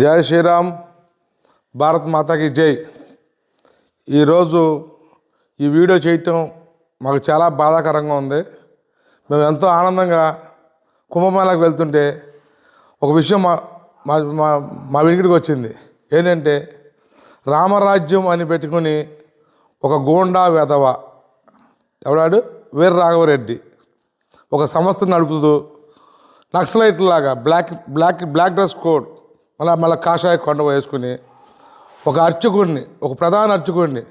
జై శ్రీరామ్. భారత్ మాతాకి జై. ఈరోజు ఈ వీడియో చేయటం మాకు చాలా బాధాకరంగా ఉంది. మేము ఎంతో ఆనందంగా కుంభమేళాకు వెళ్తుంటే ఒక విషయం మా మా మా మా వెనుకడికి వచ్చింది. ఏంటంటే రామరాజ్యం అని పెట్టుకుని ఒక గోండా వెధవ ఎవడాడు? వీర రాఘవరెడ్డి ఒక సంస్థ నడుపుతూ నక్సలైట్ లాగా black black black dress code మళ్ళీ మళ్ళీ కాషాయ కొండ వేసుకుని ఒక అర్చకుడిని ఒక ప్రధాన అర్చకుడిని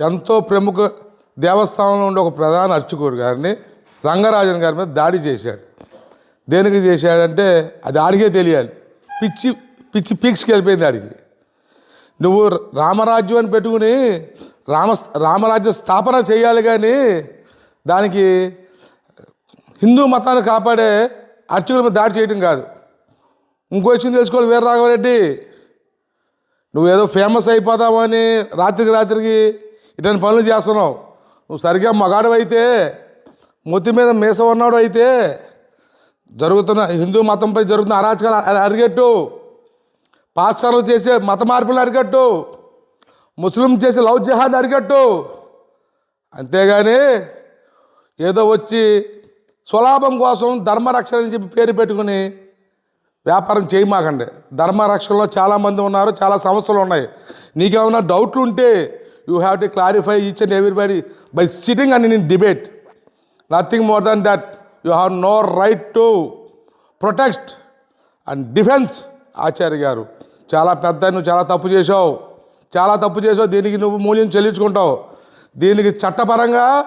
ఎంతో ప్రముఖ దేవస్థానంలో ఉండే ఒక ప్రధాన అర్చకుడు గారిని రంగరాజన్ గారి మీద దాడి చేశాడు. దేనికి చేశాడంటే అది ఆడికే తెలియాలి. పిచ్చి పిచ్చి పీక్స్కి వెళ్ళిపోయింది ఆడికి. నువ్వు రామరాజ్యం అని పెట్టుకుని రామ రామరాజ్య స్థాపన చేయాలి కానీ దానికి హిందూ మతాన్ని కాపాడే అర్చకుల మీద దాడి చేయడం కాదు. ఇంకో విషయం తెలుసుకోవాలి వీర రాఘవరెడ్డి. నువ్వు ఏదో ఫేమస్ అయిపోదామని రాత్రికి రాత్రికి ఇటువంటి పనులు చేస్తున్నావు. నువ్వు సరిగ్గా మగాడు అయితే మొత్తి మీద మీస ఉన్నాడు అయితే జరుగుతున్న హిందూ మతంపై జరుగుతున్న అరాచకాలు అరిగట్టు. పాస్టర్లు చేసే మత మార్పులు అరికట్టు ముస్లిం చేసే లవ్ జిహాద్ అరికట్టు అంతేగాని ఏదో వచ్చి స్వలాభం కోసం ధర్మరక్షణ అని చెప్పి పేరు పెట్టుకుని వ్యాపారం చేయమాకండి. ధర్మరక్షణలో చాలామంది ఉన్నారు చాలా సమస్యలు ఉన్నాయి. నీకేమైనా డౌట్లు ఉంటే you have to clarify each and everybody by sitting and in debate. Nothing more than that you have no right to protect and defence Acharya గారు. చాలా పెద్ద నువ్వు చాలా తప్పు చేసావు చాలా తప్పు చేసావు దీనికి నువ్వు మూల్యం చెల్లించుకుంటావు. దీనికి చట్టపరంగా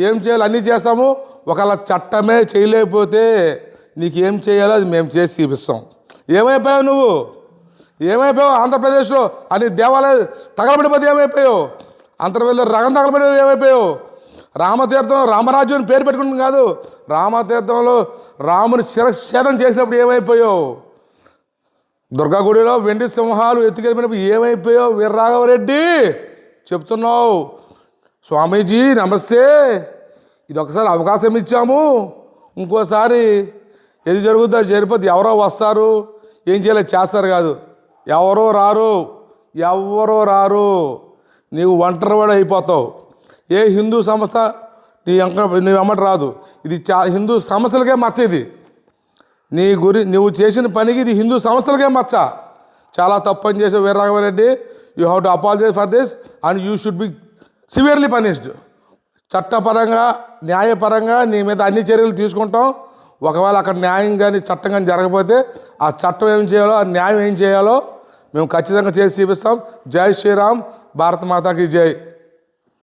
ఏం చేయాలి? అన్నీ చేస్తాము. ఒకవేళ చట్టమే చేయలేకపోతే నీకు ఏం చేయాలో అది మేము చేసి చూపిస్తాం. ఏమైపోయావు నువ్వు? ఏమైపోయావు ఆంధ్రప్రదేశ్లో? అని దేవాలయ తగలబడిపోతే ఏమైపోయావు? ఆంధ్రప్రదేశ్లో రగం తగలబడి ఏమైపోయావు? రామతీర్థం రామరాజ్యం అని పేరు పెట్టుకుంటుంది కాదు. రామతీర్థంలో రాముని శిరఛేదం చేసినప్పుడు ఏమైపోయావు? దుర్గాగుడిలో వెండి సింహాలు ఎత్తుకెళ్ళిపోయినప్పుడు ఏమైపోయావు వీర్రాఘవరెడ్డి? చెప్తున్నావు. స్వామీజీ నమస్తే. ఇది ఒకసారి అవకాశం ఇచ్చాము. ఇంకోసారి ఏది జరుగుతుందో జరిపోతే ఎవరో వస్తారు ఏం చేయాలో చేస్తారు కాదు. ఎవరో రారు ఎవరో రారు. నీవు ఒంటరివాడు అయిపోతావు. ఏ హిందూ సంస్థ నీ అంక నీ వెంబడి రాదు. ఇది చా హిందూ సమస్యలకే మచ్చ ఇది. నీ గురి నువ్వు చేసిన పనికి ఇది హిందూ సంస్థలకే మచ్చ. చాలా తప్పు అని చేసావు Veeraraghava Reddy you have to apologise for this and you should be severely punished. చట్టపరంగా న్యాయపరంగా నీ మీద అన్ని చర్యలు తీసుకుంటాం. ఒకవేళ అక్కడ న్యాయం కానీ చట్టం కానీ జరగకపోతే ఆ చట్టం ఏం చేయాలో ఆ న్యాయం ఏం చేయాలో మేము ఖచ్చితంగా చేసి చూపిస్తాం. జై శ్రీరామ్ భారత మాతాకి జై.